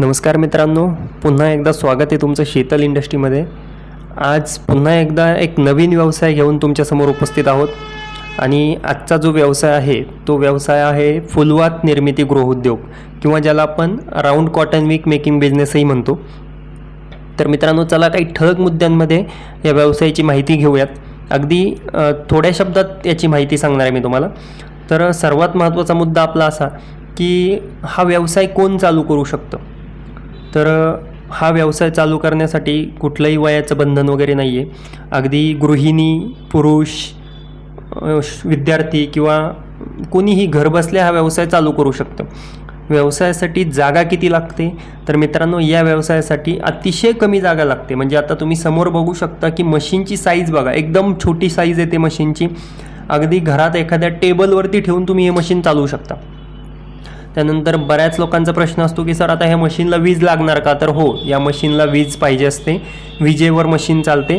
नमस्कार मित्रांनो पुन्हा एकदा स्वागत आहे तुमचं शीतल इंडस्ट्रीमध्ये. आज पुन्हा एकदा एक नवीन व्यवसाय घेऊन तुमच्यासमोर उपस्थित आहोत. आणि आजचा जो व्यवसाय आहे तो व्यवसाय आहे फुलवात निर्मिती गृहउद्योग किंवा ज्याला आपण राऊंड कॉटन वीक मेकिंग बिझनेसही म्हणतो. तर मित्रांनो चला काही ठळक मुद्द्यांमध्ये या व्यवसायाची माहिती घेऊयात. अगदी थोड्या शब्दात याची माहिती सांगणार आहे मी तुम्हाला. तर सर्वात महत्त्वाचा मुद्दा आपला असा की हा व्यवसाय कोण चालू करू शकतं? तर हा व्यवसाय चालू करण्यासाठी कुठलंही वयाचं बंधन वगैरे नाही आहे अगदी गृहिणी पुरुष श- विद्यार्थी किंवा कोणीही घरबसल्या हा व्यवसाय चालू करू शकतं. व्यवसायासाठी जागा किती लागते? तर मित्रांनो या व्यवसायासाठी अतिशय कमी जागा लागते. म्हणजे आता तुम्ही समोर बघू शकता की मशीनची साईज बघा. एकदम छोटी साईज येते मशीनची. अगदी घरात एखाद्या टेबलवरती ठेवून तुम्ही हे मशीन चालवू शकता. त्यानंतर बऱ्याच लोकांचा प्रश्न असतो की सर आता ह्या मशीनला वीज लागणार का? तर हो या मशीनला वीज पाहिजे असते. विजेवर मशीन चालते.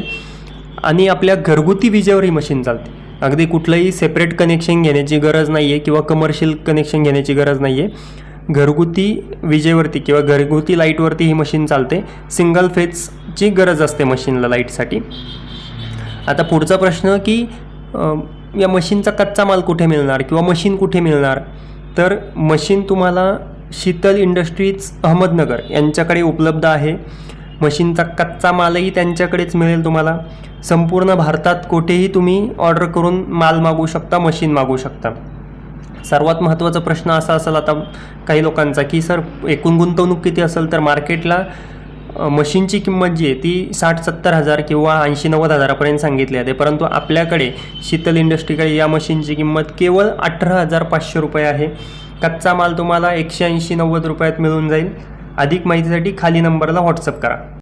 आणि आपल्या घरगुती विजेवर ही मशीन चालते. अगदी कुठलंही सेपरेट कनेक्शन घेण्याची गरज नाही आहे किंवा कमर्शियल कनेक्शन घेण्याची गरज नाही आहे घरगुती विजेवरती किंवा घरगुती लाईटवरती ही मशीन चालते. सिंगल फेजची गरज असते मशीनला लाईटसाठी. आता पुढचा प्रश्न की या मशीनचा कच्चा माल कुठे मिळणार किंवा मशीन कुठे मिळणार? तर मशीन तुम्हाला शीतल इंडस्ट्रीज अहमदनगर यांच्याकडे उपलब्ध आहे. मशीनचा कच्चा मालही त्यांच्याकडेच मिळेल तुम्हाला. संपूर्ण भारतात कुठेही तुम्ही ऑर्डर करून माल मागवू शकता मशीन मागू शकता. सर्वात महत्त्वाचा प्रश्न असा असेल आता काही लोकांचा की सर एकूण गुंतवणूक किती असेल तर मार्केटला मशीनची किंमत जी आहे ती साठ सत्तर हजार किंवा ऐंशी नव्वद हजारापर्यंत सांगितली जाते. परंतु आपल्याकडे शीतल इंडस्ट्रीकडे या मशीनची किंमत केवळ अठरा हजार पाचशे रुपये आहे. कच्चा माल तुम्हाला एकशे ऐंशी नव्वद रुपयात मिळून जाईल. अधिक माहितीसाठी खाली नंबरला व्हॉट्सअप करा.